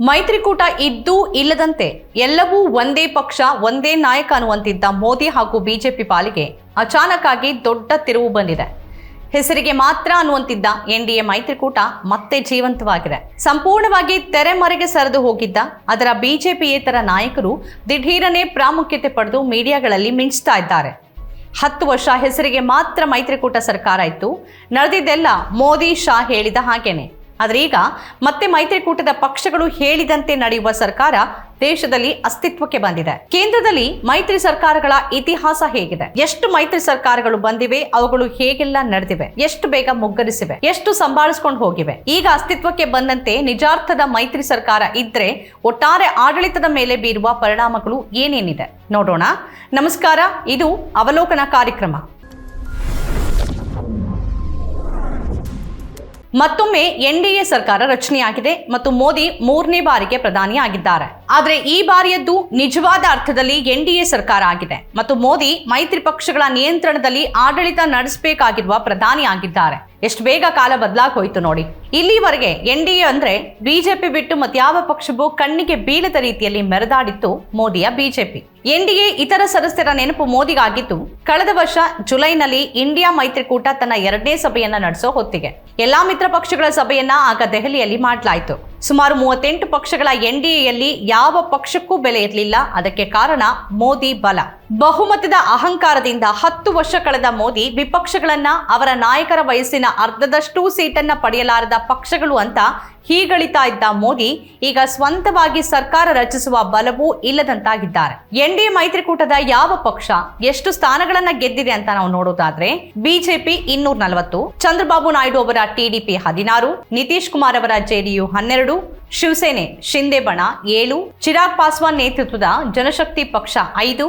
ಮೈತ್ರಿಕೂಟ ಇದ್ದೂ ಇಲ್ಲದಂತೆ ಎಲ್ಲವೂ ಒಂದೇ ಪಕ್ಷ, ಒಂದೇ ನಾಯಕ ಅನ್ನುವಂತಿದ್ದ ಮೋದಿ ಹಾಗೂ ಬಿಜೆಪಿ ಪಾಲಿಗೆ ಅಚಾನಕ್ ಆಗಿ ದೊಡ್ಡ ತಿರುವು ಬಂದಿದೆ. ಹೆಸರಿಗೆ ಮಾತ್ರ ಅನ್ನುವಂತಿದ್ದ ಎನ್ಡಿಎ ಮೈತ್ರಿಕೂಟ ಮತ್ತೆ ಜೀವಂತವಾಗಿದೆ. ಸಂಪೂರ್ಣವಾಗಿ ತೆರೆಮರೆಗೆ ಸರಿದು ಹೋಗಿದ್ದ ಅದರ ಬಿಜೆಪಿಯೇತರ ನಾಯಕರು ದಿಢೀರನೆ ಪ್ರಾಮುಖ್ಯತೆ ಪಡೆದು ಮೀಡಿಯಾಗಳಲ್ಲಿ ಮಿಂಚ್ತಾ ಇದ್ದಾರೆ. ಹತ್ತು ವರ್ಷ ಹೆಸರಿಗೆ ಮಾತ್ರ ಮೈತ್ರಿಕೂಟ ಸರ್ಕಾರ ಇತ್ತು. ನಡೆದಿದ್ದೆಲ್ಲ ಮೋದಿ ಶಾ ಹೇಳಿದ ಹಾಗೇನೆ. ಆದ್ರೆ ಈಗ ಮತ್ತೆ ಮೈತ್ರಿಕೂಟದ ಪಕ್ಷಗಳು ಹೇಳಿದಂತೆ ನಡೆಯುವ ಸರ್ಕಾರ ದೇಶದಲ್ಲಿ ಅಸ್ತಿತ್ವಕ್ಕೆ ಬಂದಿದೆ. ಕೇಂದ್ರದಲ್ಲಿ ಮೈತ್ರಿ ಸರ್ಕಾರಗಳ ಇತಿಹಾಸ ಹೇಗಿದೆ. ಎಷ್ಟು ಮೈತ್ರಿ ಸರ್ಕಾರಗಳು ಬಂದಿವೆ, ಅವುಗಳು ಹೇಗೆಲ್ಲ ನಡೆದಿವೆ, ಎಷ್ಟು ಬೇಗ ಮುಗ್ಗರಿಸಿವೆ, ಎಷ್ಟು ಸಂಭಾಳಿಸ್ಕೊಂಡು ಹೋಗಿವೆ. ಈಗ ಅಸ್ತಿತ್ವಕ್ಕೆ ಬಂದಂತೆ ನಿಜಾರ್ಥದ ಮೈತ್ರಿ ಸರ್ಕಾರ ಇದ್ರೆ ಒಟ್ಟಾರೆ ಆಡಳಿತದ ಮೇಲೆ ಬೀರುವ ಪರಿಣಾಮಗಳು ಏನೇನಿದೆ? ನೋಡೋಣ. ನಮಸ್ಕಾರ, ಇದು ಅವಲೋಕನ ಕಾರ್ಯಕ್ರಮ. ಮತ್ತೊಮ್ಮೆ ಎನ್ಡಿಎ ಸರ್ಕಾರ ರಚನೆಯಾಗಿದೆ ಮತ್ತು ಮೋದಿ ಮೂರನೇ ಬಾರಿಗೆ ಪ್ರಧಾನಿ ಆಗಿದ್ದಾರೆ ಆದರೆ ಈ ಬಾರಿಯದ್ದು ನಿಜವಾದ ಅರ್ಥದಲ್ಲಿ ಎನ್ಡಿಎ ಸರ್ಕಾರ ಆಗಿದೆ. ಮತ್ತು ಮೋದಿ ಮೈತ್ರಿ ಪಕ್ಷಗಳ ನಿಯಂತ್ರಣದಲ್ಲಿ ಆಡಳಿತ ನಡೆಸಬೇಕಾಗಿರುವ ಪ್ರಧಾನಿ ಆಗಿದ್ದಾರೆ. ಎಷ್ಟು ಬೇಗ ಕಾಲ ಬದಲಾಗ್ ಹೋಯ್ತು ನೋಡಿ. ಇಲ್ಲಿವರೆಗೆ ಎನ್ ಡಿ ಎ ಅಂದ್ರೆ ಬಿಜೆಪಿ ಬಿಟ್ಟು ಮತ್ಯಾವ ಪಕ್ಷವೂ ಕಣ್ಣಿಗೆ ಬೀಳದ ರೀತಿಯಲ್ಲಿ ಮೆರೆದಾಡಿತ್ತು ಮೋದಿಯ ಬಿಜೆಪಿ. ಎ ಇತರ ಸದಸ್ಯರ ನೆನಪು ಮೋದಿಗಾಗಿದ್ದು, ಕಳೆದ ವರ್ಷ ಜುಲೈನಲ್ಲಿ ಇಂಡಿಯಾ ಮೈತ್ರಿಕೂಟ ತನ್ನ ಎರಡನೇ ಸಭೆಯನ್ನ ನಡೆಸೋ ಹೊತ್ತಿಗೆ. ಎಲ್ಲಾ ಮಿತ್ರ ಪಕ್ಷಗಳ ಸಭೆಯನ್ನ ಆಗ ದೆಹಲಿಯಲ್ಲಿ ಮಾಡಲಾಯಿತು. ಸುಮಾರು ಮೂವತ್ತೆಂಟು ಪಕ್ಷಗಳ ಎನ್ಡಿಎಯಲ್ಲಿ ಯಾವ ಪಕ್ಷಕ್ಕೂ ಬೆಲೆ ಇರಲಿಲ್ಲ. ಅದಕ್ಕೆ ಕಾರಣ ಮೋದಿ ಬಲ. ಬಹುಮತದ ಅಹಂಕಾರದಿಂದ ಹತ್ತು ವರ್ಷ ಕಳೆದ ಮೋದಿ ವಿಪಕ್ಷಗಳನ್ನ ಅವರ ನಾಯಕರ ವಯಸ್ಸಿನ ಅರ್ಧದಷ್ಟು ಸೀಟನ್ನ ಪಡೆಯಲಾರದ ಪಕ್ಷಗಳು ಅಂತ ಹೀಗಳಿತಾ ಇದ್ದ ಮೋದಿ ಈಗ ಸ್ವಂತವಾಗಿ ಸರ್ಕಾರ ರಚಿಸುವ ಬಲವೂ ಇಲ್ಲದಂತಾಗಿದ್ದಾರೆ. ಎನ್ಡಿಎ ಮೈತ್ರಿಕೂಟದ ಯಾವ ಪಕ್ಷ ಎಷ್ಟು ಸ್ಥಾನಗಳನ್ನ ಗೆದ್ದಿದೆ ಅಂತ ನಾವು ನೋಡೋದಾದ್ರೆ ಬಿಜೆಪಿ ಇನ್ನೂರ ನಲವತ್ತು, ಚಂದ್ರಬಾಬು ನಾಯ್ಡು ಅವರ ಟಿಡಿಪಿ ಹದಿನಾರು, ನಿತೀಶ್ ಕುಮಾರ್ ಅವರ ಜೆಡಿಯು ಹನ್ನೆರಡು, ಶಿವಸೇನೆ ಶಿಂದೆ ಬಣ ಏಳು, ಚಿರಾಗ್ ಪಾಸ್ವಾನ್ ನೇತೃತ್ವದ ಜನಶಕ್ತಿ ಪಕ್ಷ ಐದು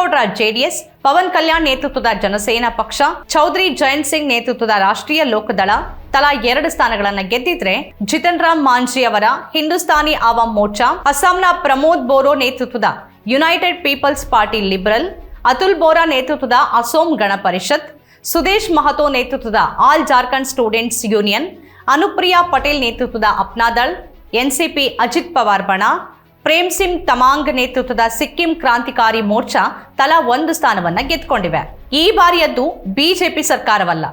ದೇವೇಗೌಡರ ಜೆಡಿಎಸ್, ಪವನ್ ಕಲ್ಯಾಣ್ ನೇತೃತ್ವದ ಜನಸೇನಾ ಪಕ್ಷ, ಚೌಧರಿ ಜಯಂತ್ ಸಿಂಗ್ ನೇತೃತ್ವದ ರಾಷ್ಟ್ರೀಯ ಲೋಕದಳ ತಲಾ ಎರಡು ಸ್ಥಾನಗಳನ್ನು ಗೆದ್ದಿದ್ರೆ ಜಿತನ್ ರಾಮ್ ಮಾಂಜಿ ಅವರ ಹಿಂದೂಸ್ತಾನಿ ಆವಾಮ್ ಮೋರ್ಚಾ, ಅಸ್ಸಾಂನ ಪ್ರಮೋದ್ ಬೋರೋ ನೇತೃತ್ವದ united people's party liberal, Atul Bora ನೇತೃತ್ವದ ಅಸೋಂ ಗಣ ಪರಿಷತ್, ಸುದೇಶ್ ಮಹತೋ ನೇತೃತ್ವದ all Jharkhand students union, Anupriya Patel ನೇತೃತ್ವದ ಅಪ್ನಾದಳ್, ಎನ್ಸಿಪಿ ಅಜಿತ್ ಪವಾರ್ ಬಣ ಪ್ರೇಮ್ ಸಿಂಗ್ ತಮಾಂಗ್ ನೇತೃತ್ವದ ಸಿಕ್ಕಿಂ ಕ್ರಾಂತಿಕಾರಿ ಮೋರ್ಚಾ ತಲಾ ಒಂದು ಸ್ಥಾನವನ್ನ ಗೆದ್ದುಕೊಂಡಿವೆ. ಈ ಬಾರಿಯದ್ದು ಬಿಜೆಪಿ ಸರ್ಕಾರವಲ್ಲ.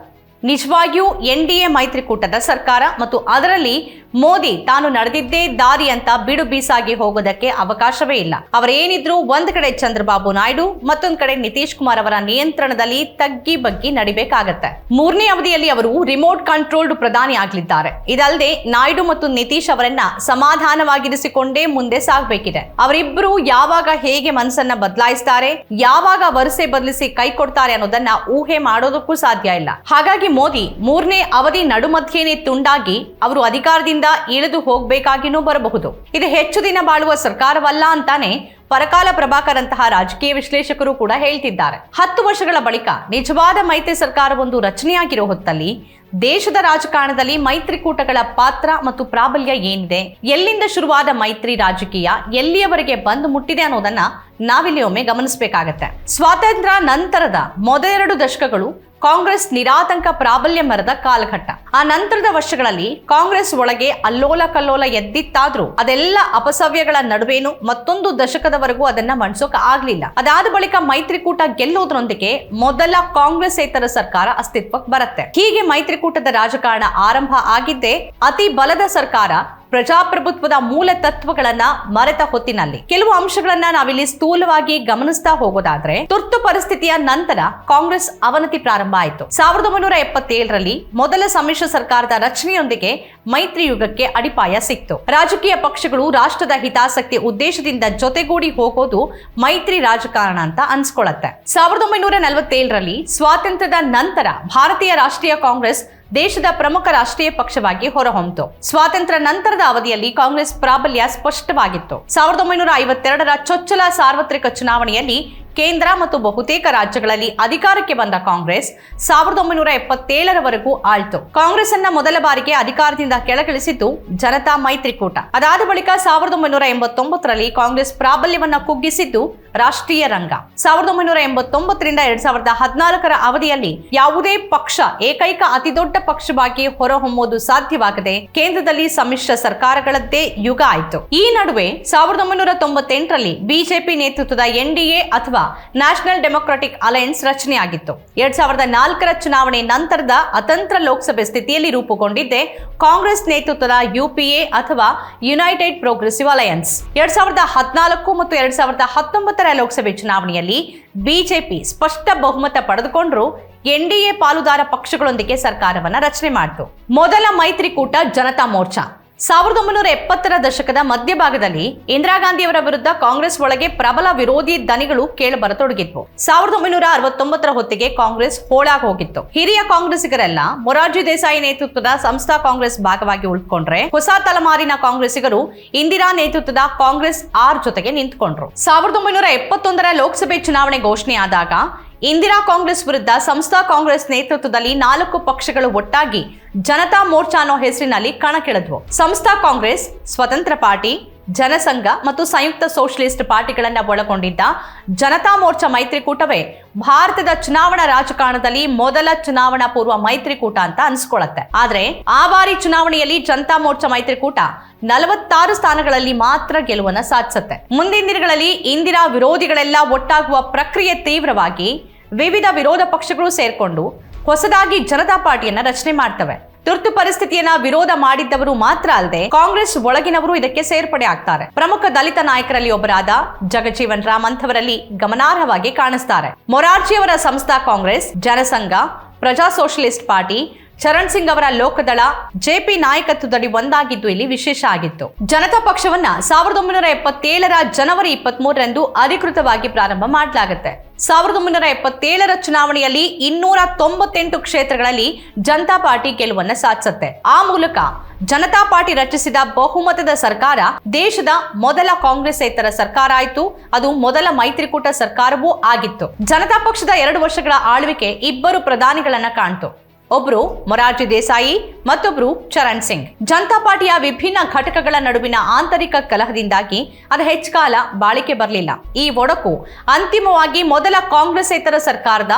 ನಿಜವಾಗಿಯೂ ಎನ್ಡಿಎ ಮೈತ್ರಿಕೂಟದ ಸರ್ಕಾರ ಮತ್ತು ಅದರಲ್ಲಿ ಮೋದಿ, ತಾನು ನಡೆದಿದ್ದೇ ದಾರಿ ಅಂತ ಬಿಡು ಬೀಸಾಗಿ ಹೋಗೋದಕ್ಕೆ ಅವಕಾಶವೇ ಇಲ್ಲ. ಅವರೇನಿದ್ರು ಒಂದ್ ಕಡೆ ಚಂದ್ರಬಾಬು ನಾಯ್ಡು, ಮತ್ತೊಂದ್ ಕಡೆ ನಿತೀಶ್ ಕುಮಾರ್ ಅವರ ನಿಯಂತ್ರಣದಲ್ಲಿ ತಗ್ಗಿ ಬಗ್ಗಿ ನಡಿಬೇಕಾಗತ್ತೆ. ಮೂರನೇ ಅವಧಿಯಲ್ಲಿ ಅವರು ರಿಮೋಟ್ ಕಂಟ್ರೋಲ್ಡ್ ಪ್ರಧಾನಿ ಆಗ್ಲಿದ್ದಾರೆ. ಇದಲ್ಲದೆ ನಾಯ್ಡು ಮತ್ತು ನಿತೀಶ್ ಅವರನ್ನ ಸಮಾಧಾನವಾಗಿರಿಸಿಕೊಂಡೇ ಮುಂದೆ ಸಾಗಬೇಕಿದೆ. ಅವರಿಬ್ಬರು ಯಾವಾಗ ಹೇಗೆ ಮನಸ್ಸನ್ನ ಬದಲಾಯಿಸ್ತಾರೆ, ಯಾವಾಗ ವರಸೆ ಬದಲಿಸಿ ಕೈ ಕೊಡ್ತಾರೆ ಅನ್ನೋದನ್ನ ಊಹೆ ಮಾಡೋದಕ್ಕೂ ಸಾಧ್ಯ ಇಲ್ಲ. ಹಾಗಾಗಿ ಮೋದಿ, ಮೂರನೇ ಅವಧಿ ನಡುಮಧ್ಯೆನೆ ತುಂಡಾಗಿ ಅವರು ಅಧಿಕಾರದಿಂದ ಇಳಿದು ಹೋಗ್ಬೇಕಾಗಿನೂ ಬರಬಹುದು. ಇದು ಹೆಚ್ಚು ದಿನ ಬಾಳುವ ಸರ್ಕಾರವಲ್ಲ ಅಂತಾನೆ ಪರಕಾಲ ಪ್ರಭಾಕರ್ ಅಂತಹ ರಾಜಕೀಯ ವಿಶ್ಲೇಷಕರು ಕೂಡ ಹೇಳ್ತಿದ್ದಾರೆ. ಹತ್ತು ವರ್ಷಗಳ ಬಳಿಕ ನಿಜವಾದ ಮೈತ್ರಿ ಸರ್ಕಾರವೊಂದು ರಚನೆಯಾಗಿರೋ ಹೊತ್ತಲ್ಲಿ ದೇಶದ ರಾಜಕಾರಣದಲ್ಲಿ ಮೈತ್ರಿಕೂಟಗಳ ಪಾತ್ರ ಮತ್ತು ಪ್ರಾಬಲ್ಯ ಏನಿದೆ, ಎಲ್ಲಿಂದ ಶುರುವಾದ ಮೈತ್ರಿ ರಾಜಕೀಯ, ಎಲ್ಲಿಯವರೆಗೆ ಬಂದು ಮುಟ್ಟಿದೆ ಅನ್ನೋದನ್ನ ನಾವಿಲ್ಲಿ ಒಮ್ಮೆ ಗಮನಿಸಬೇಕಾಗತ್ತೆ. ಸ್ವಾತಂತ್ರ್ಯ ನಂತರದ ಮೊದಲೆರಡು ದಶಕಗಳು ಕಾಂಗ್ರೆಸ್ ನಿರಾತಂಕ ಪ್ರಾಬಲ್ಯ ಮರದ ಕಾಲಘಟ್ಟ. ಆ ನಂತರದ ವರ್ಷಗಳಲ್ಲಿ ಕಾಂಗ್ರೆಸ್ ಒಳಗೆ ಅಲ್ಲೋಲ ಕಲ್ಲೋಲ ಎದ್ದಿತ್ತಾದ್ರೂ ಅದೆಲ್ಲ ಅಪಸವ್ಯಗಳ ನಡುವೇನು ಮತ್ತೊಂದು ದಶಕದವರೆಗೂ ಅದನ್ನ ಮಣಿಸೋಕ ಆಗ್ಲಿಲ್ಲ. ಅದಾದ ಬಳಿಕ ಮೈತ್ರಿಕೂಟ ಗೆಲ್ಲೋದ್ರೊಂದಿಗೆ ಮೊದಲ ಕಾಂಗ್ರೆಸ್ಸೇತರ ಸರ್ಕಾರ ಅಸ್ತಿತ್ವಕ್ಕೆ ಬರುತ್ತೆ. ಹೀಗೆ ಮೈತ್ರಿಕೂಟದ ರಾಜಕಾರಣ ಆರಂಭ ಆಗಿದ್ದೇ ಅತಿ ಬಲದ ಸರ್ಕಾರ ಪ್ರಜಾಪ್ರಭುತ್ವದ ಮೂಲ ತತ್ವಗಳನ್ನ ಮರೆತ ಹೊತ್ತಿನಲ್ಲಿ. ಕೆಲವು ಅಂಶಗಳನ್ನ ನಾವಿಲ್ಲಿ ಸ್ಥೂಲವಾಗಿ ಗಮನಿಸ್ತಾ ಹೋಗೋದಾದ್ರೆ, ತುರ್ತು ಪರಿಸ್ಥಿತಿಯ ನಂತರ ಕಾಂಗ್ರೆಸ್ ಅವನತಿ ಪ್ರಾರಂಭ ಆಯಿತು. ಸಾವಿರದ ಒಂಬೈನೂರ ಎಪ್ಪತ್ತೇಳರಲ್ಲಿ ಮೊದಲ ಸಮ್ಮಿಶ್ರ ಸರ್ಕಾರದ ರಚನೆಯೊಂದಿಗೆ ಮೈತ್ರಿ ಯುಗಕ್ಕೆ ಅಡಿಪಾಯ ಸಿಕ್ತು. ರಾಜಕೀಯ ಪಕ್ಷಗಳು ರಾಷ್ಟ್ರದ ಹಿತಾಸಕ್ತಿ ಉದ್ದೇಶದಿಂದ ಜೊತೆಗೂಡಿ ಹೋಗೋದು ಮೈತ್ರಿ ರಾಜಕಾರಣ ಅಂತ ಅನ್ಸ್ಕೊಳತ್ತೆ. ಸಾವಿರದ ಒಂಬೈನೂರ ನಲವತ್ತೇಳರಲ್ಲಿ ಸ್ವಾತಂತ್ರ್ಯದ ನಂತರ ಭಾರತೀಯ ರಾಷ್ಟ್ರೀಯ ಕಾಂಗ್ರೆಸ್ ದೇಶದ ಪ್ರಮುಖ ರಾಷ್ಟ್ರೀಯ ಪಕ್ಷವಾಗಿ ಹೊರಹೊಮ್ಮಿತು ಸ್ವಾತಂತ್ರ್ಯ ನಂತರದ ಅವಧಿಯಲ್ಲಿ ಕಾಂಗ್ರೆಸ್ ಪ್ರಾಬಲ್ಯ ಸ್ಪಷ್ಟವಾಗಿತ್ತು. ಸಾವಿರದ ಒಂಬೈನೂರ ಐವತ್ತೆರಡರ ಚೊಚ್ಚಲ ಸಾರ್ವತ್ರಿಕ ಚುನಾವಣೆಯಲ್ಲಿ ಕೇಂದ್ರ ಮತ್ತು ಬಹುತೇಕ ರಾಜ್ಯಗಳಲ್ಲಿ ಅಧಿಕಾರಕ್ಕೆ ಬಂದ ಕಾಂಗ್ರೆಸ್ ಸಾವಿರದ ಒಂಬೈನೂರ ಎಪ್ಪತ್ತೇಳರವರೆಗೂ ಆಳ್ತು. ಕಾಂಗ್ರೆಸ್ ಅನ್ನ ಮೊದಲ ಬಾರಿಗೆ ಅಧಿಕಾರದಿಂದ ಕೆಳಗಿಳಿಸಿದ್ದು ಜನತಾ ಮೈತ್ರಿಕೂಟ. ಅದಾದ ಬಳಿಕ ಸಾವಿರದ ಒಂಬೈನೂರ ಎಂಬತ್ತೊಂಬತ್ತರಲ್ಲಿ ಕಾಂಗ್ರೆಸ್ ಪ್ರಾಬಲ್ಯವನ್ನ ಕುಗ್ಗಿಸಿದ್ದು ರಾಷ್ಟ್ರೀಯ ರಂಗ. ಸಾವಿರದ ಒಂಬೈನೂರ ಎಂಬತ್ತೊಂಬತ್ತರಿಂದ ಎರಡ್ ಸಾವಿರದ ಹದಿನಾಲ್ಕರ ಅವಧಿಯಲ್ಲಿ ಯಾವುದೇ ಪಕ್ಷ, ಏಕೈಕ ಅತಿದೊಡ್ಡ ಪಕ್ಷವಾಗಿ ಹೊರಹೊಮ್ಮುವುದು ಸಾಧ್ಯವಾಗದೆ ಕೇಂದ್ರದಲ್ಲಿ ಸಮ್ಮಿಶ್ರ ಸರ್ಕಾರಗಳದ್ದೇ ಯುಗ ಆಯಿತು. ಈ ನಡುವೆ ಸಾವಿರದ ಒಂಬೈನೂರ ತೊಂಬತ್ತೆಂಟರಲ್ಲಿ ಬಿಜೆಪಿ ನೇತೃತ್ವದ ಎನ್ಡಿಎ ಅಥವಾ ನ್ಯಾಷನಲ್ ಡೆಮೊಕ್ರಾಟಿಕ್ ಅಲಯನ್ಸ್ ರಚನೆಯಾಗಿತ್ತು. ಎರಡ್ ಸಾವಿರದ ನಾಲ್ಕರ ಚುನಾವಣೆ ನಂತರದ ಅತಂತ್ರ ಲೋಕಸಭೆ ಸ್ಥಿತಿಯಲ್ಲಿ ರೂಪುಗೊಂಡಿದ್ದೆ ಕಾಂಗ್ರೆಸ್ ನೇತೃತ್ವದ ಯುಪಿಎ ಅಥವಾ ಯುನೈಟೆಡ್ ಪ್ರೋಗ್ರೆಸಿವ್ ಅಲಯನ್ಸ್. ಎರಡ್ ಸಾವಿರದ ಹದಿನಾಲ್ಕು ಮತ್ತು ಎರಡ್ ಸಾವಿರದ ಹತ್ತೊಂಬತ್ತರ ಲೋಕಸಭೆ ಚುನಾವಣೆಯಲ್ಲಿ ಬಿಜೆಪಿ ಸ್ಪಷ್ಟ ಬಹುಮತ ಪಡೆದುಕೊಂಡ್ರು. ಎನ್ಡಿಎ ಪಾಲುದಾರ ಪಕ್ಷಗಳೊಂದಿಗೆ ಸರ್ಕಾರವನ್ನ ರಚನೆ ಮಾಡಿತು. ಮೊದಲ ಮೈತ್ರಿಕೂಟ ಜನತಾ ಮೋರ್ಚಾ. ಸಾವಿರದ ಒಂಬೈನೂರ ಎಪ್ಪತ್ತರ ದಶಕದ ಮಧ್ಯಭಾಗದಲ್ಲಿ ಇಂದಿರಾ ಗಾಂಧಿಯವರ ವಿರುದ್ಧ ಕಾಂಗ್ರೆಸ್ ಒಳಗೆ ಪ್ರಬಲ ವಿರೋಧಿ ದನಿಗಳು ಕೇಳಬರತೊಡಗಿದ್ವು. ಸಾವಿರದ ಒಂಬೈನೂರ ಅರವತ್ತೊಂಬತ್ತರ ಹೊತ್ತಿಗೆ ಕಾಂಗ್ರೆಸ್ ಹೋಳಾಗಿ ಹೋಗಿತ್ತು. ಹಿರಿಯ ಕಾಂಗ್ರೆಸ್ಸಿಗರೆಲ್ಲ ಮೊರಾರ್ಜಿ ದೇಸಾಯಿ ನೇತೃತ್ವದ ಸಂಸ್ಥಾ ಕಾಂಗ್ರೆಸ್ ಭಾಗವಾಗಿ ಉಳ್ಕೊಂಡ್ರೆ ಹೊಸ ತಲೆಮಾರಿನ ಕಾಂಗ್ರೆಸ್ಸಿಗರು ಇಂದಿರಾ ನೇತೃತ್ವದ ಕಾಂಗ್ರೆಸ್ ಆರ್ ಜೊತೆಗೆ ನಿಂತ್ಕೊಂಡ್ರು. ಸಾವಿರದ ಒಂಬೈನೂರ ಎಪ್ಪತ್ತೊಂದರ ಲೋಕಸಭೆ ಚುನಾವಣೆ ಘೋಷಣೆಯಾದಾಗ ಇಂದಿರಾ ಕಾಂಗ್ರೆಸ್ ವಿರುದ್ಧ ಸಂಸ್ಥಾ ಕಾಂಗ್ರೆಸ್ ನೇತೃತ್ವದಲ್ಲಿ ನಾಲ್ಕು ಪಕ್ಷಗಳು ಒಟ್ಟಾಗಿ ಜನತಾ ಮೋರ್ಚಾ ಅನ್ನೋ ಹೆಸರಿನಲ್ಲಿ ಕಣಕ್ಕಿಳಿದ್ವು. ಸಂಸ್ಥಾ ಕಾಂಗ್ರೆಸ್, ಸ್ವತಂತ್ರ ಪಾರ್ಟಿ ಜನಸಂಘ ಮತ್ತು ಸಂಯುಕ್ತ ಸೋಷಲಿಸ್ಟ್ ಪಾರ್ಟಿಗಳನ್ನು ಒಳಗೊಂಡಿದ್ದ ಜನತಾ ಮೋರ್ಚಾ ಮೈತ್ರಿಕೂಟವೇ ಭಾರತದ ಚುನಾವಣಾ ರಾಜಕಾರಣದಲ್ಲಿ ಮೊದಲ ಚುನಾವಣಾ ಪೂರ್ವ ಮೈತ್ರಿಕೂಟ ಅಂತ ಅನ್ಸ್ಕೊಳತ್ತೆ. ಆದ್ರೆ ಆ ಬಾರಿ ಚುನಾವಣೆಯಲ್ಲಿ ಜನತಾ ಮೋರ್ಚಾ ಮೈತ್ರಿಕೂಟ ನಲವತ್ತಾರು ಸ್ಥಾನಗಳಲ್ಲಿ ಮಾತ್ರ ಗೆಲುವನ್ನ ಸಾಧಿಸುತ್ತೆ. ಮುಂದಿನ ದಿನಗಳಲ್ಲಿ ಇಂದಿರಾ ವಿರೋಧಿಗಳೆಲ್ಲ ಒಟ್ಟಾಗುವ ಪ್ರಕ್ರಿಯೆ ತೀವ್ರವಾಗಿ ವಿವಿಧ ವಿರೋಧ ಪಕ್ಷಗಳು ಸೇರ್ಕೊಂಡು ಹೊಸದಾಗಿ ಜನತಾ ಪಾರ್ಟಿಯನ್ನ ರಚನೆ ಮಾಡ್ತವೆ. ತುರ್ತು ಪರಿಸ್ಥಿತಿಯನ್ನ ವಿರೋಧ ಮಾಡಿದ್ದವರು ಮಾತ್ರ ಅಲ್ಲದೆ ಕಾಂಗ್ರೆಸ್ ಒಳಗಿನವರು ಇದಕ್ಕೆ ಸೇರ್ಪಡೆ ಆಗ್ತಾರೆ. ಪ್ರಮುಖ ದಲಿತ ನಾಯಕರಲ್ಲಿ ಒಬ್ಬರಾದ ಜಗಜೀವನ್ ರಾಮ್ ಅಂಥವರಲ್ಲಿ ಗಮನಾರ್ಹವಾಗಿ ಕಾಣಿಸ್ತಾರೆ. ಮೊರಾರ್ಜಿಯವರ ಸಂಸ್ಥಾ ಕಾಂಗ್ರೆಸ್, ಜನಸಂಘ ಪ್ರಜಾ ಸೋಷಲಿಸ್ಟ್ ಪಾರ್ಟಿ ಚರಣ್ ಸಿಂಗ್ ಅವರ ಲೋಕದಳ ಜೆಪಿ ನಾಯಕತ್ವದಡಿ ಒಂದಾಗಿದ್ದು ಇಲ್ಲಿ ವಿಶೇಷ ಆಗಿತ್ತು. ಜನತಾ ಪಕ್ಷವನ್ನ ಸಾವಿರದ ಒಂಬೈನೂರ ಎಪ್ಪತ್ತೇಳರ ಜನವರಿ ಇಪ್ಪತ್ತ್ ಮೂರರಂದು ಅಧಿಕೃತವಾಗಿ ಪ್ರಾರಂಭ ಮಾಡಲಾಗುತ್ತೆ. ಸಾವಿರದ ಒಂಬೈನೂರ ಎಪ್ಪತ್ತೇಳರ ಚುನಾವಣೆಯಲ್ಲಿ ಇನ್ನೂರ ತೊಂಬತ್ತೆಂಟು ಕ್ಷೇತ್ರಗಳಲ್ಲಿ ಜನತಾ ಪಾರ್ಟಿ ಗೆಲುವನ್ನ ಸಾಧಿಸುತ್ತೆ. ಆ ಮೂಲಕ ಜನತಾ ಪಾರ್ಟಿ ರಚಿಸಿದ ಬಹುಮತದ ಸರ್ಕಾರ ದೇಶದ ಮೊದಲ ಕಾಂಗ್ರೆಸ್ಸೇತರ ಸರ್ಕಾರ ಆಯಿತು. ಅದು ಮೊದಲ ಮೈತ್ರಿಕೂಟ ಸರ್ಕಾರವೂ ಆಗಿತ್ತು. ಜನತಾ ಪಕ್ಷದ ಎರಡು ವರ್ಷಗಳ ಆಳ್ವಿಕೆ ಇಬ್ಬರು ಪ್ರಧಾನಿಗಳನ್ನ ಕಾಣ್ತು. ಒಬ್ರು ಮೊರಾರ್ಜಿ ದೇಸಾಯಿ, ಮತ್ತೊಬ್ರು ಚರಣ್ ಸಿಂಗ್. ಜನತಾ ಪಾರ್ಟಿಯ ವಿಭಿನ್ನ ಘಟಕಗಳ ನಡುವಿನ ಆಂತರಿಕ ಕಲಹದಿಂದಾಗಿ ಅದು ಹೆಚ್ಚು ಕಾಲ ಬಾಳಿಕೆ ಬರಲಿಲ್ಲ. ಈ ಒಡಕು ಅಂತಿಮವಾಗಿ ಮೊದಲ ಕಾಂಗ್ರೆಸ್ ಇತರ ಸರ್ಕಾರದ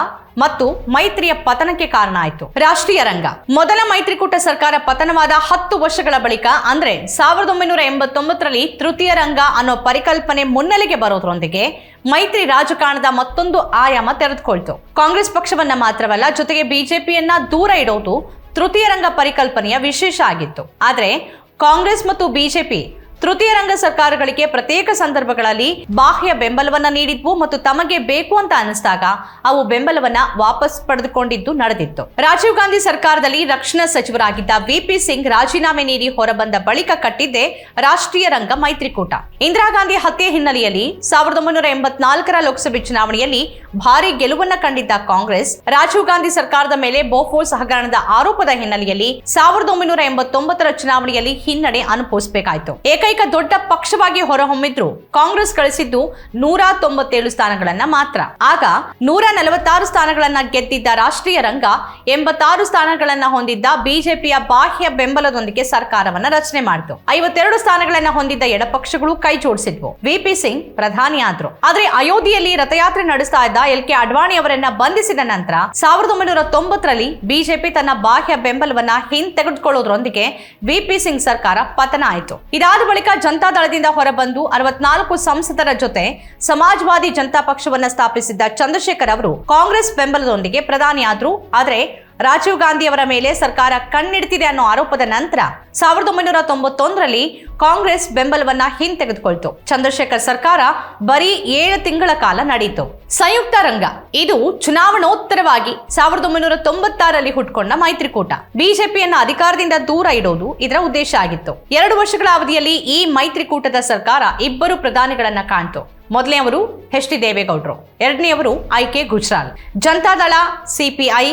ಮತ್ತು ಮೈತ್ರಿಯ ಪತನಕ್ಕೆ ಕಾರಣ ಆಯಿತು. ರಾಷ್ಟ್ರೀಯ ರಂಗ. ಮೊದಲ ಮೈತ್ರಿಕೂಟ ಸರ್ಕಾರ ಪತನವಾದ ಹತ್ತು ವರ್ಷಗಳ ಬಳಿಕ, ಅಂದ್ರೆ ಸಾವಿರದ ಒಂಬೈನೂರ ಎಂಬತ್ತೊಂಬತ್ತರಲ್ಲಿ ತೃತೀಯ ರಂಗ ಅನ್ನೋ ಪರಿಕಲ್ಪನೆ ಮುನ್ನೆಲೆಗೆ ಬರೋದ್ರೊಂದಿಗೆ ಮೈತ್ರಿ ರಾಜಕಾರಣದ ಮತ್ತೊಂದು ಆಯಾಮ ತೆರೆದುಕೊಳ್ತು. ಕಾಂಗ್ರೆಸ್ ಪಕ್ಷವನ್ನ ಮಾತ್ರವಲ್ಲ, ಜೊತೆಗೆ ಬಿಜೆಪಿಯನ್ನ ದೂರ ಇಡೋದು ತೃತೀಯ ರಂಗ ಪರಿಕಲ್ಪನೆಯ ವಿಶೇಷ ಆಗಿತ್ತು. ಆದರೆ ಕಾಂಗ್ರೆಸ್ ಮತ್ತು ಬಿಜೆಪಿ ತೃತೀಯ ರಂಗ ಸರ್ಕಾರಗಳಿಗೆ ಪ್ರತ್ಯೇಕ ಸಂದರ್ಭಗಳಲ್ಲಿ ಬಾಹ್ಯ ಬೆಂಬಲವನ್ನ ನೀಡಿದ್ವು ಮತ್ತು ತಮಗೆ ಬೇಕು ಅಂತ ಅನಿಸಿದಾಗ ಅವು ಬೆಂಬಲವನ್ನ ವಾಪಸ್ ಪಡೆದುಕೊಂಡಿದ್ದು ನಡೆದಿತ್ತು. ರಾಜೀವ್ ಗಾಂಧಿ ಸರ್ಕಾರದಲ್ಲಿ ರಕ್ಷಣಾ ಸಚಿವರಾಗಿದ್ದ ವಿಪಿ ಸಿಂಗ್ ರಾಜೀನಾಮೆ ನೀಡಿ ಹೊರಬಂದ ಬಳಿಕ ಕಟ್ಟಿದ್ದೆ ರಾಷ್ಟ್ರೀಯ ರಂಗ ಮೈತ್ರಿಕೂಟ. ಇಂದಿರಾ ಗಾಂಧಿ ಹತ್ಯೆ ಹಿನ್ನೆಲೆಯಲ್ಲಿ ಸಾವಿರದ ಒಂಬೈನೂರ ಎಂಬತ್ನಾಲ್ಕರ ಲೋಕಸಭೆ ಚುನಾವಣೆಯಲ್ಲಿ ಭಾರಿ ಗೆಲುವನ್ನ ಕಂಡಿದ್ದ ಕಾಂಗ್ರೆಸ್, ರಾಜೀವ್ ಗಾಂಧಿ ಸರ್ಕಾರದ ಮೇಲೆ ಬೋಫೋರ್ಸ್ ಹಗರಣದ ಆರೋಪದ ಹಿನ್ನೆಲೆಯಲ್ಲಿ ಸಾವಿರದ ಒಂಬೈನೂರ ಎಂಬತ್ತೊಂಬತ್ತರ ಚುನಾವಣೆಯಲ್ಲಿ ಹಿನ್ನಡೆ ಅನುಭವಿಸಬೇಕಾಯಿತು. ಏಕೈಕ ದೊಡ್ಡ ಪಕ್ಷವಾಗಿ ಹೊರಹೊಮ್ಮಿದ್ರು. ಕಾಂಗ್ರೆಸ್ ಗಳಿಸಿದ್ದು ನೂರ ತೊಂಬತ್ತೇಳು ಸ್ಥಾನಗಳನ್ನ ಮಾತ್ರ. ಆಗ ನೂರ ನಲವತ್ತಾರು ಸ್ಥಾನಗಳನ್ನ ಗೆದ್ದಿದ್ದ ರಾಷ್ಟ್ರೀಯ ರಂಗ ಎಂಬತ್ತಾರು ಸ್ಥಾನಗಳನ್ನ ಹೊಂದಿದ್ದ ಬಿಜೆಪಿಯ ಬಾಹ್ಯ ಬೆಂಬಲದೊಂದಿಗೆ ಸರ್ಕಾರವನ್ನ ರಚನೆ ಮಾಡಿತು. ಐವತ್ತೆರಡು ಸ್ಥಾನಗಳನ್ನ ಹೊಂದಿದ್ದ ಎಡಪಕ್ಷಗಳು ಕೈ ಜೋಡಿಸಿದ್ವು. ವಿಪಿ ಸಿಂಗ್ ಪ್ರಧಾನಿ ಆದ್ರು. ಆದ್ರೆ ಅಯೋಧ್ಯೆಯಲ್ಲಿ ರಥಯಾತ್ರೆ ನಡೆಸ್ತಾ ಇದ್ದ ಎಲ್ ಕೆ ಅಡ್ವಾಣಿ ಅವರನ್ನ ಬಂಧಿಸಿದ ನಂತರ ಸಾವಿರದ ಒಂಬೈನೂರ ತೊಂಬತ್ತರಲ್ಲಿ ಬಿಜೆಪಿ ತನ್ನ ಬಾಹ್ಯ ಬೆಂಬಲವನ್ನ ಹಿಂತೆಗೆದುಕೊಳ್ಳೋದ್ರೊಂದಿಗೆ ವಿಪಿ ಸಿಂಗ್ ಸರ್ಕಾರ ಪತನ ಆಯಿತು. ಇದಾದ ಜನತಾ ದಳದಿಂದ ಹೊರಬಂದು ಅರವತ್ನಾಲ್ಕು ಸಂಸದರ ಜೊತೆ ಸಮಾಜವಾದಿ ಜನತಾ ಪಕ್ಷವನ್ನ ಸ್ಥಾಪಿಸಿದ್ದ ಚಂದ್ರಶೇಖರ್ ಅವರು ಕಾಂಗ್ರೆಸ್ ಬೆಂಬಲದೊಂದಿಗೆ ಪ್ರಧಾನಿಯಾದ್ರು. ಆದ್ರೆ ರಾಜೀವ್ ಗಾಂಧಿ ಅವರ ಮೇಲೆ ಸರ್ಕಾರ ಕಣ್ಣಿಡ್ತಿದೆ ಅನ್ನೋ ಆರೋಪದ ನಂತರ ಸಾವಿರದ ಒಂಬೈನೂರ ತೊಂಬತ್ತೊಂದರಲ್ಲಿ ಕಾಂಗ್ರೆಸ್ ಬೆಂಬಲವನ್ನ ಹಿಂತೆಗೆದುಕೊಳ್ತು. ಚಂದ್ರಶೇಖರ್ ಸರ್ಕಾರ ಬರೀ ಏಳು ತಿಂಗಳ ಕಾಲ ನಡೆಯಿತು. ಸಂಯುಕ್ತ ರಂಗ, ಇದು ಚುನಾವಣೋತ್ತರವಾಗಿ ಸಾವಿರದ ಒಂಬೈನೂರ ತೊಂಬತ್ತಾರಲ್ಲಿ ಹುಟ್ಕೊಂಡ ಮೈತ್ರಿಕೂಟ. ಬಿಜೆಪಿಯನ್ನ ಅಧಿಕಾರದಿಂದ ದೂರ ಇಡೋದು ಇದರ ಉದ್ದೇಶ ಆಗಿತ್ತು. ಎರಡು ವರ್ಷಗಳ ಅವಧಿಯಲ್ಲಿ ಈ ಮೈತ್ರಿಕೂಟದ ಸರ್ಕಾರ ಇಬ್ಬರು ಪ್ರಧಾನಿಗಳನ್ನ ಕಾಣ್ತು. ಮೊದಲನೆಯವರು ಎಚ್ ಡಿ ದೇವೇಗೌಡರು, ಎರಡನೆಯವರು I K Gujral. Janata Dal CPI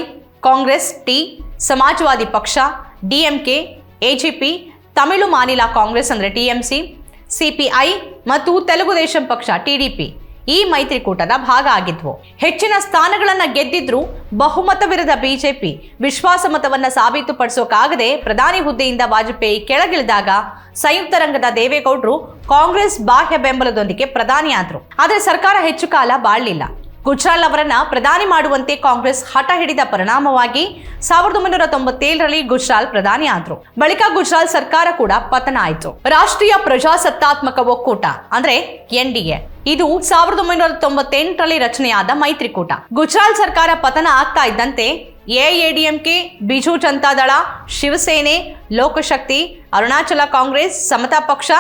Congress, T, Samajwadi ಪಕ್ಷ ಡಿಎಂಕೆ ಎಜಿಪಿ ತಮಿಳು ಮಾನಿಲ ಕಾಂಗ್ರೆಸ್ ಅಂದರೆ ಟಿಎಂಸಿ ಸಿಪಿಐ ಮತ್ತು ತೆಲುಗು ದೇಶಂ ಪಕ್ಷ ಟಿಡಿಪಿ ಈ ಮೈತ್ರಿಕೂಟದ ಭಾಗ ಆಗಿದ್ವು. ಹೆಚ್ಚಿನ ಸ್ಥಾನಗಳನ್ನು ಗೆದ್ದಿದ್ರು ಬಹುಮತವಿರದ ಬಿಜೆಪಿ ವಿಶ್ವಾಸಮತವನ್ನು ಸಾಬೀತುಪಡಿಸೋಕಾಗದೆ ಪ್ರಧಾನಿ ಹುದ್ದೆಯಿಂದ ವಾಜಪೇಯಿ ಕೆಳಗಿಳಿದಾಗ ಸಂಯುಕ್ತ ರಂಗದ ದೇವೇಗೌಡರು ಕಾಂಗ್ರೆಸ್ ಬಾಹ್ಯ ಬೆಂಬಲದೊಂದಿಗೆ ಪ್ರಧಾನಿಯಾದರು. ಆದರೆ ಸರ್ಕಾರ ಹೆಚ್ಚು ಕಾಲ ಬಾಳಲಿಲ್ಲ. ಗುಜ್ರಾಲ್ ಅವರನ್ನ ಪ್ರಧಾನಿ ಮಾಡುವಂತೆ ಕಾಂಗ್ರೆಸ್ ಹಠ ಹಿಡಿದ ಪರಿಣಾಮವಾಗಿ ಸಾವಿರದ ಒಂಬೈನೂರ ತೊಂಬತ್ತೇಳರಲ್ಲಿ ಗುಜ್ರಾಲ್ ಪ್ರಧಾನಿ ಆದ್ರು. ಬಳಿಕ ಗುಜ್ರಾಲ್ ಸರ್ಕಾರ ಕೂಡ ಪತನ ಆಯಿತು. ರಾಷ್ಟ್ರೀಯ ಪ್ರಜಾಸತ್ತಾತ್ಮಕ ಒಕ್ಕೂಟ, ಅಂದ್ರೆ ಎನ್ಡಿಎ ಇದು ಸಾವಿರದ ಒಂಬೈನೂರ ತೊಂಬತ್ತೆಂಟರಲ್ಲಿ ರಚನೆಯಾದ ಮೈತ್ರಿಕೂಟ. ಗುಜ್ರಾಲ್ ಸರ್ಕಾರ ಪತನ ಆಗ್ತಾ ಇದ್ದಂತೆ ಎಐಎಡಿಎಂಕೆ, ಬಿಜು ಜನತಾದಳ ಶಿವಸೇನೆ, ಲೋಕಶಕ್ತಿ, ಅರುಣಾಚಲ ಕಾಂಗ್ರೆಸ್, ಸಮತಾ ಪಕ್ಷ,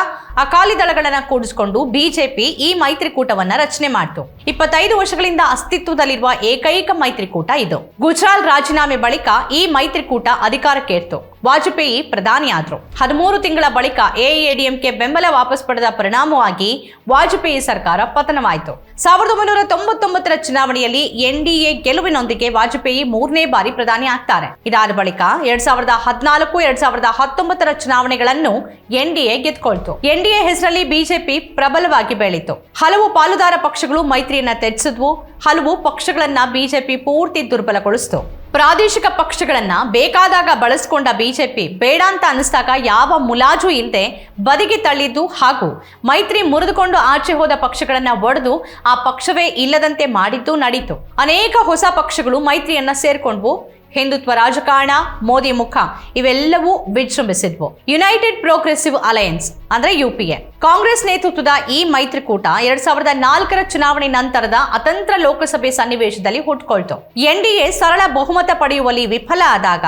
ಅಕಾಲಿ ದಳಗಳನ್ನು ಕೂಡಿಸಿಕೊಂಡು ಬಿಜೆಪಿ ಈ ಮೈತ್ರಿಕೂಟವನ್ನ ರಚನೆ ಮಾಡಿತು. ಇಪ್ಪತ್ತೈದು ವರ್ಷಗಳಿಂದ ಅಸ್ತಿತ್ವದಲ್ಲಿರುವ ಏಕೈಕ ಮೈತ್ರಿಕೂಟ ಇದು. ಗುಜರಾಲ್ ರಾಜೀನಾಮೆ ಬಳಿಕ ಈ ಮೈತ್ರಿಕೂಟ ಅಧಿಕಾರಕ್ಕೇರ್ತು. ವಾಜಪೇಯಿ ಪ್ರಧಾನಿಯಾದರು. ಹದಿಮೂರು ತಿಂಗಳ ಬಳಿಕ ಎಐಎಡಿಎಂಕೆ ಬೆಂಬಲ ವಾಪಸ್ ಪಡೆದ ಪರಿಣಾಮವಾಗಿ ವಾಜಪೇಯಿ ಸರ್ಕಾರ ಪತನವಾಯಿತು. ಸಾವಿರದ ಒಂಬೈನೂರ ತೊಂಬತ್ತೊಂಬತ್ತರ ಚುನಾವಣೆಯಲ್ಲಿ ಎನ್ಡಿಎ ಗೆಲುವಿನೊಂದಿಗೆ ವಾಜಪೇಯಿ ಮೂರನೇ ಬಾರಿ ಪ್ರಧಾನಿ ಆಗ್ತಾರೆ. ಇದಾದ ಬಳಿಕ ಎರಡ್ ಸಾವಿರದ ಹದಿನಾಲ್ಕು, ಎರಡ್ ಸಾವಿರದ ಹತ್ತೊಂಬತ್ತರ ಚುನಾವಣೆಗಳನ್ನು ಎನ್ಡಿಎ ಗೆದ್ಕೊಳ್ತು. ಎನ್ಡಿಎ ಹೆಸರಲ್ಲಿ ಬಿಜೆಪಿ ಪ್ರಬಲವಾಗಿ ಬೆಳೀತು. ಹಲವು ಪಾಲುದಾರ ಪಕ್ಷಗಳು ಮೈತ್ರಿಯನ್ನ ತ್ಯಜಿಸಿದ್ವು. ಹಲವು ಪಕ್ಷಗಳನ್ನ ಬಿಜೆಪಿ ಪೂರ್ತಿ ದುರ್ಬಲಗೊಳಿಸಿತು. ಪ್ರಾದೇಶಿಕ ಪಕ್ಷಗಳನ್ನ ಬೇಕಾದಾಗ ಬಳಸಿಕೊಂಡ ಬಿಜೆಪಿ ಬೇಡ ಅಂತ ಅನಿಸ್ದಾಗ ಯಾವ ಮುಲಾಜು ಇಲ್ಲದೆ ಬದಿಗೆ ತಳ್ಳಿದ್ದು ಹಾಗೂ ಮೈತ್ರಿ ಮುರಿದುಕೊಂಡು ಆಚೆ ಹೋದ ಪಕ್ಷಗಳನ್ನ ಒಡೆದು ಆ ಪಕ್ಷವೇ ಇಲ್ಲದಂತೆ ಮಾಡಿದ್ದು ನಡೀತು. ಅನೇಕ ಹೊಸ ಪಕ್ಷಗಳು ಮೈತ್ರಿಯನ್ನ ಸೇರ್ಕೊಂಡ್ವು. ಹಿಂದುತ್ವ ರಾಜಕಾರಣ, ಮೋದಿ ಮುಖ, ಇವೆಲ್ಲವೂ ವಿಜೃಂಭಿಸಿದ್ವು. ಯುನೈಟೆಡ್ ಪ್ರೋಗ್ರೆಸಿವ್ ಅಲಯನ್ಸ್ ಅಂದ್ರೆ ಯುಪಿಎ ಕಾಂಗ್ರೆಸ್ ನೇತೃತ್ವದ ಈ ಮೈತ್ರಿಕೂಟ ಎರಡ್ ಸಾವಿರದ ನಾಲ್ಕರ ಚುನಾವಣೆ ನಂತರದ ಅತಂತ್ರ ಲೋಕಸಭೆ ಸನ್ನಿವೇಶದಲ್ಲಿ ಹುಟ್ಕೊಳ್ತು. ಎನ್ಡಿಎ ಸರಳ ಬಹುಮತ ಪಡೆಯುವಲ್ಲಿ ವಿಫಲ ಆದಾಗ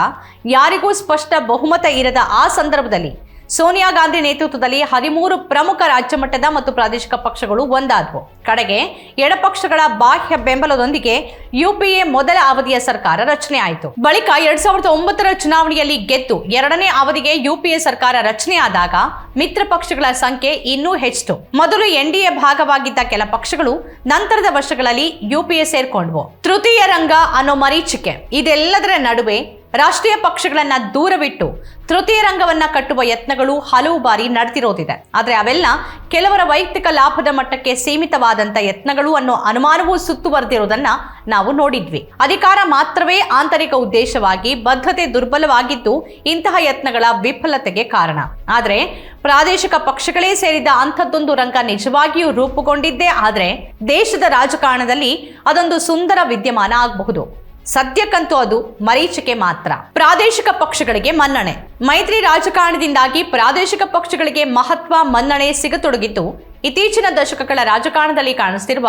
ಯಾರಿಗೂ ಸ್ಪಷ್ಟ ಬಹುಮತ ಇರದ ಆ ಸಂದರ್ಭದಲ್ಲಿ ಸೋನಿಯಾ ಗಾಂಧಿ ನೇತೃತ್ವದಲ್ಲಿ ಹದಿಮೂರು ಪ್ರಮುಖ ರಾಜ್ಯ ಮಟ್ಟದ ಮತ್ತು ಪ್ರಾದೇಶಿಕ ಪಕ್ಷಗಳು ಒಂದಾದವು. ಕಡೆಗೆ ಎಡಪಕ್ಷಗಳ ಬಾಹ್ಯ ಬೆಂಬಲದೊಂದಿಗೆ ಯುಪಿಎ ಮೊದಲ ಅವಧಿಯ ಸರ್ಕಾರ ರಚನೆ ಆಯಿತು. ಬಳಿಕ ಎರಡ್ ಸಾವಿರದ ಒಂಬತ್ತರ ಚುನಾವಣೆಯಲ್ಲಿ ಗೆದ್ದು ಎರಡನೇ ಅವಧಿಗೆ ಯುಪಿಎ ಸರ್ಕಾರ ರಚನೆಯಾದಾಗ ಮಿತ್ರ ಪಕ್ಷಗಳ ಸಂಖ್ಯೆ ಇನ್ನೂ ಹೆಚ್ಚಿತು ಮೊದಲು ಎನ್ಡಿಎ ಭಾಗವಾಗಿದ್ದ ಕೆಲ ಪಕ್ಷಗಳು ನಂತರದ ವರ್ಷಗಳಲ್ಲಿ ಯುಪಿಎ ಸೇರ್ಕೊಂಡ್ವು. ತೃತೀಯ ರಂಗ ಅನ್ನೋ ಮರೀಚಿಕೆ. ಇದೆಲ್ಲದರ ನಡುವೆ ರಾಷ್ಟ್ರೀಯ ಪಕ್ಷಗಳನ್ನ ದೂರವಿಟ್ಟು ತೃತೀಯ ರಂಗವನ್ನ ಕಟ್ಟುವ ಯತ್ನಗಳು ಹಲವು ಬಾರಿ ನಡೆದಿರೋದಿದೆ. ಆದರೆ ಅವೆಲ್ಲ ಕೆಲವರ ವೈಯಕ್ತಿಕ ಲಾಭದ ಮಟ್ಟಕ್ಕೆ ಸೀಮಿತವಾದಂತ ಯತ್ನಗಳು ಅನ್ನೋ ಅನುಮಾನವೂ ಸುತ್ತುವರೆದಿರೋದನ್ನ ನಾವು ನೋಡಿದ್ವಿ. ಅಧಿಕಾರ ಮಾತ್ರವೇ ಆಂತರಿಕ ಉದ್ದೇಶವಾಗಿ ಬದ್ಧತೆ ದುರ್ಬಲವಾಗಿದ್ದು ಇಂತಹ ಯತ್ನಗಳ ವಿಫಲತೆಗೆ ಕಾರಣ. ಆದರೆ ಪ್ರಾದೇಶಿಕ ಪಕ್ಷಗಳೇ ಸೇರಿದ ಅಂಥದ್ದೊಂದು ರಂಗ ನಿಜವಾಗಿಯೂ ರೂಪುಗೊಂಡಿದ್ದೇ ಆದರೆ ದೇಶದ ರಾಜಕಾರಣದಲ್ಲಿ ಅದೊಂದು ಸುಂದರ ವಿದ್ಯಮಾನ ಆಗಬಹುದು. ಸದ್ಯಕ್ಕಂತೂ ಅದು ಮರೀಚಿಕೆ ಮಾತ್ರ. ಪ್ರಾದೇಶಿಕ ಪಕ್ಷಗಳಿಗೆ ಮನ್ನಣೆ. ಮೈತ್ರಿ ರಾಜಕಾರಣದಿಂದಾಗಿ ಪ್ರಾದೇಶಿಕ ಪಕ್ಷಗಳಿಗೆ ಮಹತ್ವ, ಮನ್ನಣೆ ಸಿಗತೊಡಗಿದ್ದು, ಇತ್ತೀಚಿನ ದಶಕಗಳ ರಾಜಕಾರಣದಲ್ಲಿ ಕಾಣಿಸ್ತಿರುವ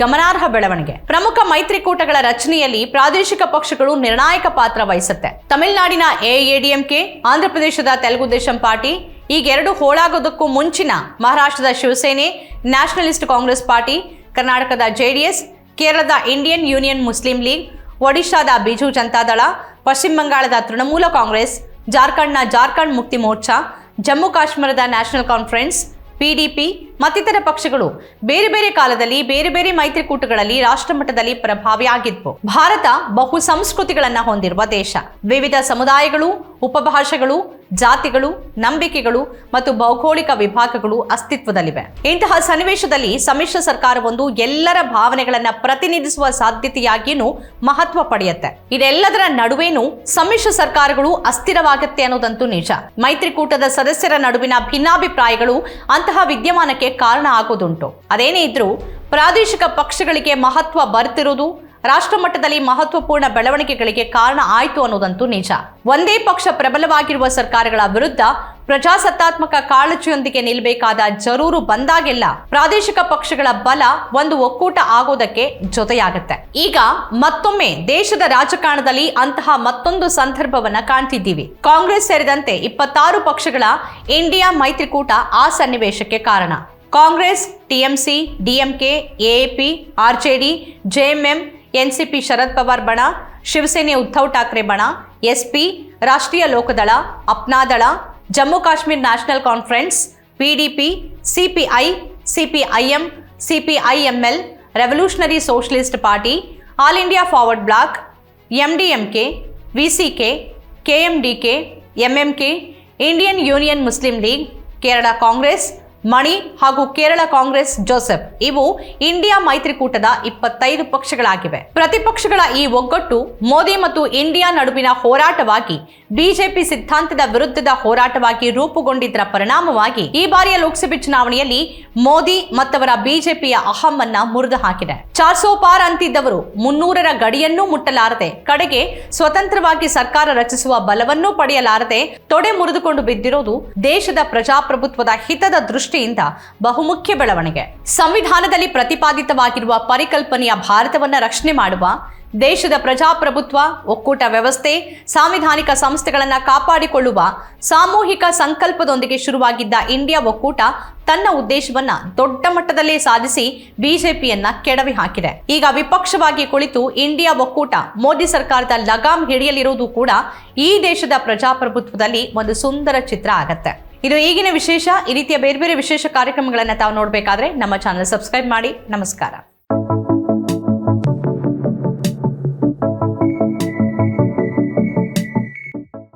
ಗಮನಾರ್ಹ ಬೆಳವಣಿಗೆ. ಪ್ರಮುಖ ಮೈತ್ರಿಕೂಟಗಳ ರಚನೆಯಲ್ಲಿ ಪ್ರಾದೇಶಿಕ ಪಕ್ಷಗಳು ನಿರ್ಣಾಯಕ ಪಾತ್ರ ವಹಿಸುತ್ತೆ. ತಮಿಳುನಾಡಿನ ಎಐಎಡಿಎಂಕೆ ಆಂಧ್ರಪ್ರದೇಶದ ತೆಲುಗು ದೇಶಂ ಪಾರ್ಟಿ ಈಗೆರಡು ಹೋಳಾಗೋದಕ್ಕೂ ಮುಂಚಿನ ಮಹಾರಾಷ್ಟ್ರದ ಶಿವಸೇನೆ, ನ್ಯಾಷನಲಿಸ್ಟ್ ಕಾಂಗ್ರೆಸ್ ಪಾರ್ಟಿ, ಕರ್ನಾಟಕದ ಜೆಡಿಎಸ್ ಕೇರಳದ ಇಂಡಿಯನ್ ಯೂನಿಯನ್ ಮುಸ್ಲಿಂ ಲೀಗ್ ಒಡಿಶಾದ ಬಿಜು ಜನತಾದಳ ಪಶ್ಚಿಮ ಬಂಗಾಳದ ತೃಣಮೂಲ ಕಾಂಗ್ರೆಸ್, ಜಾರ್ಖಂಡ್ನ ಜಾರ್ಖಂಡ್ ಮುಕ್ತಿ ಮೋರ್ಚಾ, ಜಮ್ಮು ಕಾಶ್ಮೀರದ ನ್ಯಾಷನಲ್ ಕಾನ್ಫರೆನ್ಸ್, ಪಿಡಿಪಿ ಮತ್ತಿತರ ಪಕ್ಷಗಳು ಬೇರೆ ಬೇರೆ ಕಾಲದಲ್ಲಿ ಬೇರೆ ಬೇರೆ ಮೈತ್ರಿಕೂಟಗಳಲ್ಲಿ ರಾಷ್ಟ್ರಮಟ್ಟದಲ್ಲಿ ಪ್ರಭಾವಿಯಾಗಿದ್ವು. ಭಾರತ ಬಹು ಸಂಸ್ಕೃತಿಗಳನ್ನು ಹೊಂದಿರುವ ದೇಶ. ವಿವಿಧ ಸಮುದಾಯಗಳು, ಉಪಭಾಷೆಗಳು ಜಾತಿಗಳು, ನಂಬಿಕೆಗಳು ಮತ್ತು ಭೌಗೋಳಿಕ ವಿಭಾಗಗಳು ಅಸ್ತಿತ್ವದಲ್ಲಿವೆ. ಇಂತಹ ಸನ್ನಿವೇಶದಲ್ಲಿ ಸಮ್ಮಿಶ್ರ ಸರ್ಕಾರವೊಂದು ಎಲ್ಲರ ಭಾವನೆಗಳನ್ನ ಪ್ರತಿನಿಧಿಸುವ ಸಾಧ್ಯತೆಯಾಗಿಯೂ ಮಹತ್ವ ಪಡೆಯುತ್ತೆ. ಇದೆಲ್ಲದರ ನಡುವೇನು ಸಮ್ಮಿಶ್ರ ಸರ್ಕಾರಗಳು ಅಸ್ಥಿರವಾಗತ್ತೆ ಅನ್ನೋದಂತೂ ನಿಜ. ಮೈತ್ರಿಕೂಟದ ಸದಸ್ಯರ ನಡುವಿನ ಭಿನ್ನಾಭಿಪ್ರಾಯಗಳು ಅಂತಹ ವಿದ್ಯಮಾನಕ್ಕೆ ಕಾರಣ ಆಗೋದುಂಟು. ಅದೇನೇ ಇದ್ರೂ ಪ್ರಾದೇಶಿಕ ಪಕ್ಷಗಳಿಗೆ ಮಹತ್ವ ಬರ್ತಿರುವುದು ರಾಷ್ಟ್ರ ಮಟ್ಟದಲ್ಲಿ ಮಹತ್ವಪೂರ್ಣ ಬೆಳವಣಿಗೆಗಳಿಗೆ ಕಾರಣ ಆಯಿತು ಅನ್ನೋದಂತೂ ನಿಜ. ಒಂದೇ ಪಕ್ಷ ಪ್ರಬಲವಾಗಿರುವ ಸರ್ಕಾರಗಳ ವಿರುದ್ಧ ಪ್ರಜಾಸತ್ತಾತ್ಮಕ ಕಾಳಜಿಯೊಂದಿಗೆ ನಿಲ್ಲಬೇಕಾದ ಜರೂರು ಬಂದಾಗೆಲ್ಲ ಪ್ರಾದೇಶಿಕ ಪಕ್ಷಗಳ ಬಲ ಒಂದು ಒಕ್ಕೂಟ ಆಗೋದಕ್ಕೆ ಜೊತೆಯಾಗುತ್ತೆ. ಈಗ ಮತ್ತೊಮ್ಮೆ ದೇಶದ ರಾಜಕಾರಣದಲ್ಲಿ ಅಂತಹ ಮತ್ತೊಂದು ಸಂದರ್ಭವನ್ನ ಕಾಣ್ತಿದ್ದೀವಿ. ಕಾಂಗ್ರೆಸ್ ಸೇರಿದಂತೆ ಇಪ್ಪತ್ತಾರು ಪಕ್ಷಗಳ ಇಂಡಿಯಾ ಮೈತ್ರಿಕೂಟ ಆ ಸನ್ನಿವೇಶಕ್ಕೆ ಕಾರಣ. Congress, TMC, DMK AAP RJD JMM NCP Sharad Pawar ಬಣ, ಶಿವಸೇನೆ ಉದ್ಧವ್ ಠಾಕ್ರೆ ಬಣ, SP Rashtriya Lok Dal Apna Dal Jammu Kashmir National Conference, PDP, CPI, CPIM, CPIML, Revolutionary Socialist Party, All India Forward Bloc, MDMK, VCK, KMDK, MMK, Indian Union Muslim League, Kerala Congress Mani ಹಾಗೂ Kerala Congress Joseph, ಇವು India ಮೈತ್ರಿಕೂಟದ ಇಪ್ಪತ್ತೈದು ಪಕ್ಷಗಳಾಗಿವೆ. ಪ್ರತಿಪಕ್ಷಗಳ ಈ ಒಗ್ಗಟ್ಟು ಮೋದಿ ಮತ್ತು India ನಡುವಿನ ಹೋರಾಟವಾಗಿ, BJP ಸಿದ್ಧಾಂತದ ವಿರುದ್ಧದ ಹೋರಾಟವಾಗಿ ರೂಪುಗೊಂಡಿದ್ದರ ಪರಿಣಾಮವಾಗಿ ಈ ಬಾರಿಯ ಲೋಕಸಭೆ ಚುನಾವಣೆಯಲ್ಲಿ ಮೋದಿ ಮತ್ತವರ ಬಿಜೆಪಿಯ ಅಹಮ್ಮನ್ನ ಮುರಿದು ಹಾಕಿದೆ. ಚಾರ್ಸೋ ಪಾರ್ ಅಂತಿದ್ದವರು ಮುನ್ನೂರರ ಗಡಿಯನ್ನೂ ಮುಟ್ಟಲಾರದೆ, ಕಡೆಗೆ ಸ್ವತಂತ್ರವಾಗಿ ಸರ್ಕಾರ ರಚಿಸುವ ಬಲವನ್ನೂ ಪಡೆಯಲಾರದೆ, ತೊಡೆ ಮುರಿದುಕೊಂಡು ಬಿದ್ದಿರೋದು ದೇಶದ ಪ್ರಜಾಪ್ರಭುತ್ವದ ಹಿತದ ದೃಷ್ಟಿಯಿಂದ ಬಹುಮುಖ್ಯ ಬೆಳವಣಿಗೆ. ಸಂವಿಧಾನದಲ್ಲಿ ಪ್ರತಿಪಾದಿತವಾಗಿರುವ ಪರಿಕಲ್ಪನೆಯ ಭಾರತವನ್ನ ರಕ್ಷಣೆ ಮಾಡುವ, ದೇಶದ ಪ್ರಜಾಪ್ರಭುತ್ವ, ಒಕ್ಕೂಟ ವ್ಯವಸ್ಥೆ, ಸಾಂವಿಧಾನಿಕ ಸಂಸ್ಥೆಗಳನ್ನು ಕಾಪಾಡಿಕೊಳ್ಳುವ, ಸಾಮೂಹಿಕ ಸಂಕಲ್ಪದೊಂದಿಗೆ ಶುರುವಾಗಿದ್ದ ಇಂಡಿಯಾ ಒಕ್ಕೂಟ ತನ್ನ ಉದ್ದೇಶವನ್ನ ದೊಡ್ಡ ಮಟ್ಟದಲ್ಲೇ ಸಾಧಿಸಿ ಬಿಜೆಪಿಯನ್ನ ಕೆಡವಿ ಹಾಕಿದೆ. ಈಗ ವಿಪಕ್ಷವಾಗಿ ಕುಳಿತು ಇಂಡಿಯಾ ಒಕ್ಕೂಟ ಮೋದಿ ಸರ್ಕಾರದ ಲಗಾಮ್ ಹಿಡಿಯಲಿರುವುದು ಕೂಡ ಈ ದೇಶದ ಪ್ರಜಾಪ್ರಭುತ್ವದಲ್ಲಿ ಒಂದು ಸುಂದರ ಚಿತ್ರ ಆಗತ್ತೆ. ಇದು ಈಗಿನ ವಿಶೇಷ, ಈ ರೀತಿಯ ಬೇರೆ ಬೇರೆ ವಿಶೇಷ ಕಾರ್ಯಕ್ರಮಗಳನ್ನು ತಾವು ನೋಡಬೇಕಾದ್ರೆ ನಮ್ಮ ಚಾನಲ್ ಸಬ್ಸ್ಕ್ರೈಬ್ ಮಾಡಿ. ನಮಸ್ಕಾರ.